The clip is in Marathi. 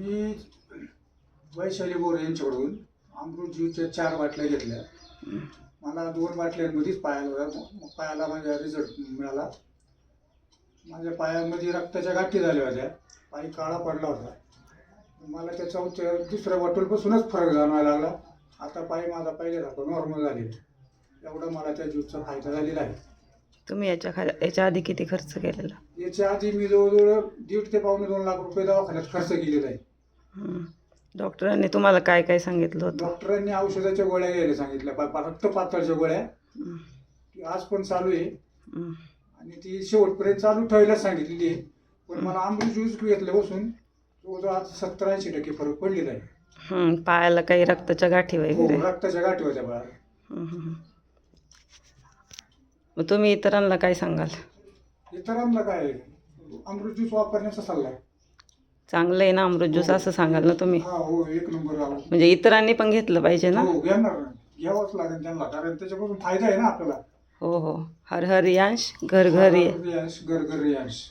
मी वैशाली बोर यांच्याकडून अमृत ज्यूसच्या चार बाटल्या घेतल्या. मला दोन बाटल्यांमध्येच पायाला मग पायाला माझ्या रिझल्ट मिळाला. माझ्या पायामध्ये रक्ताच्या गाठी झाल्या होत्या. पाय काळा पडला होता. मला त्याच्या त्या दुसऱ्या बॉटलपासूनच फरक जाणवायला लागला. आता पाय माझा पहिल्यासारखा नॉर्मल झालेला एवढा मला त्या ज्यूसचा फायदा झालेला आहे. तुम्ही याच्या खा याच्या आधी किती खर्च केलेला? याच्या आधी मी जवळजवळ दीड ते पावणे दोन लाख रुपये दवाखान्यात खर्च केलेला आहे. डॉक्टरांनी तुम्हाला काय काय सांगितलं होतं? डॉक्टरांनी औषधाच्या गोळ्या घ्यायला सांगितल्या. पा- पा- रक्त पातळच्या गोळ्या. हं. ती आज पण चालू आहे. हं. आणि ती शेवटपर्यंत चालू ठेवायला सांगितलेली आहे. पण मला अमृत ज्यूस घेतलं बसून जवळजवळ आज सत्तर ऐंशी टक्के फरक पडलेला आहे. हं. पायाला काही रक्ताच्या गाठी हो, वगैरे? रक्ताच्या गाठी होत्या बाळा. हं, हं, हं. मग तुम्ही इतरांना काय सांगाल? इतरांना काय? अमृत ज्यूस वापरण्याचा सल्ला आहे. चांगलं आहे ना अमृत ज्यूस असं सांगाल ना तुम्ही? हा हो म्हणजे इतरांनी पण घेतलं पाहिजे ना? हो. घ्यावंच लागेल त्यांना कारण त्याच्यापासून फायदा आहे ना आपल्याला. हो हो. हर हर यांश घर घर घर घर रियांश.